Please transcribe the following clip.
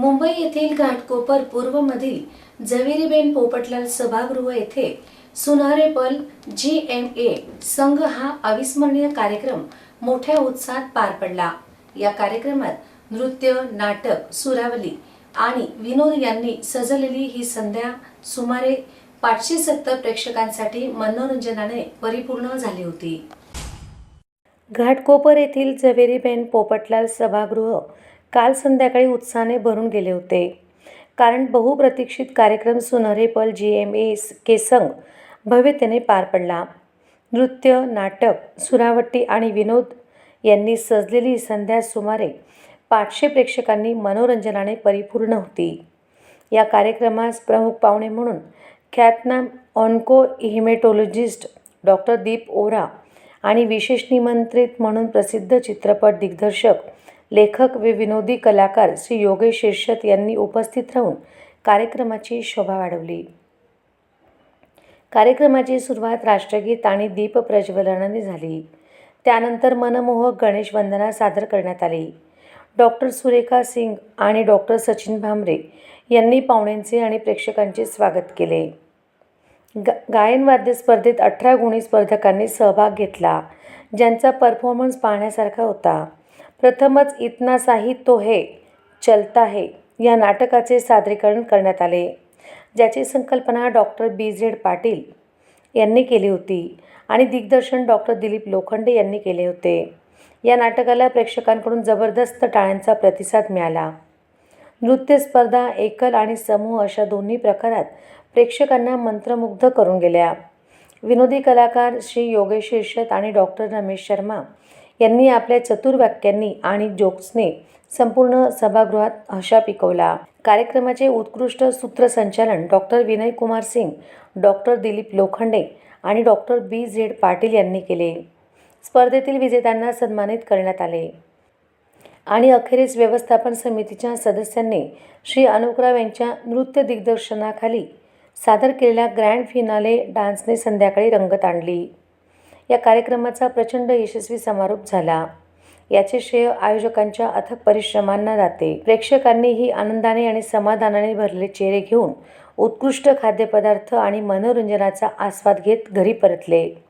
मुंबई येथील घाटकोपर पूर्वमधील झवेरीबेन पोपटलाल सभागृह येथे सुनारे पल जी एम ए संघ हा अविस्मरणीय कार्यक्रम मोठ्या उत्साहात पार पडला. या कार्यक्रमात नृत्य नाटक सुरावली आणि विनोद यांनी सजलेली ही संध्या सुमारे पाचशे सत्तर प्रेक्षकांसाठी मनोरंजनाने परिपूर्ण झाली होती. घाटकोपर येथील झवेरीबेन पोपटलाल सभागृह काल संध्याकाळी उत्साहाने भरून गेले होते. कारण बहुप्रतीक्षित कार्यक्रम सुनहरे पल जी एम ए के संग भव्यतेने पार पडला. नृत्य नाटक सुरावट्टी आणि विनोद यांनी सजलेली संध्या सुमारे पाचशे प्रेक्षकांनी मनोरंजनाने परिपूर्ण होती. या कार्यक्रमास प्रमुख पाहुणे म्हणून ख्यातनाम onco hematologist doctor Deep Ora आणि विशेष निमंत्रित म्हणून प्रसिद्ध चित्रपट दिग्दर्शक लेखक व विनोदी कलाकार श्री योगेश शीर्षत यांनी उपस्थित राहून कार्यक्रमाची शोभा वाढवली. कार्यक्रमाची सुरुवात राष्ट्रगीत आणि दीप प्रज्वलनाने झाली. त्यानंतर मनमोहक गणेश वंदना सादर करण्यात आली. डॉक्टर सुरेखा सिंग आणि डॉक्टर सचिन भामरे यांनी पाहुण्यांचे आणि प्रेक्षकांचे स्वागत केले. गा गायनवाद्य स्पर्धेत अठरा गुणी स्पर्धकांनी सहभाग घेतला ज्यांचा परफॉर्मन्स पाहण्यासारखा होता. प्रथमच इतना साही तो है चलता है या नाटकाचे सादरीकरण करण्यात आले. ज्याची संकल्पना डॉक्टर बी. झेड. पाटील यांनी केली होती आणि दिग्दर्शन डॉक्टर दिलीप लोखंडे यांनी केले होते. या नाटकाला प्रेक्षकांकडून जबरदस्त टाळ्यांचा प्रतिसाद मिळाला. नृत्य स्पर्धा एकल आणि समूह अशा दोन्ही प्रकारात प्रेक्षकांना मंत्रमुग्ध करून गेल्या. विनोदी कलाकार श्री योगेश शीर्षत आणि डॉक्टर रमेश शर्मा यांनी आपल्या चतुर वाक्यांनी आणि जोक्सने संपूर्ण सभागृहात हशा पिकवला. कार्यक्रमाचे उत्कृष्ट सूत्रसंचालन डॉक्टर विनय कुमार सिंग डॉक्टर दिलीप लोखंडे आणि डॉक्टर बी. झेड. पाटील यांनी केले. स्पर्धेतील विजेत्यांना सन्मानित करण्यात आले. आणि अखेरीस व्यवस्थापन समितीच्या सदस्यांनी श्री अनुकराव यांच्या नृत्य दिग्दर्शनाखाली सादर केलेल्या ग्रँड फिनाले डान्सने संध्याकाळी रंगत आणली. या कार्यक्रमाचा प्रचंड यशस्वी समारोप झाला. याचे श्रेय आयोजकांच्या अथक परिश्रमांना जाते. प्रेक्षकांनीही आनंदाने आणि समाधानाने भरले चेहरे घेऊन उत्कृष्ट खाद्यपदार्थ आणि मनोरंजनाचा आस्वाद घेत घरी परतले.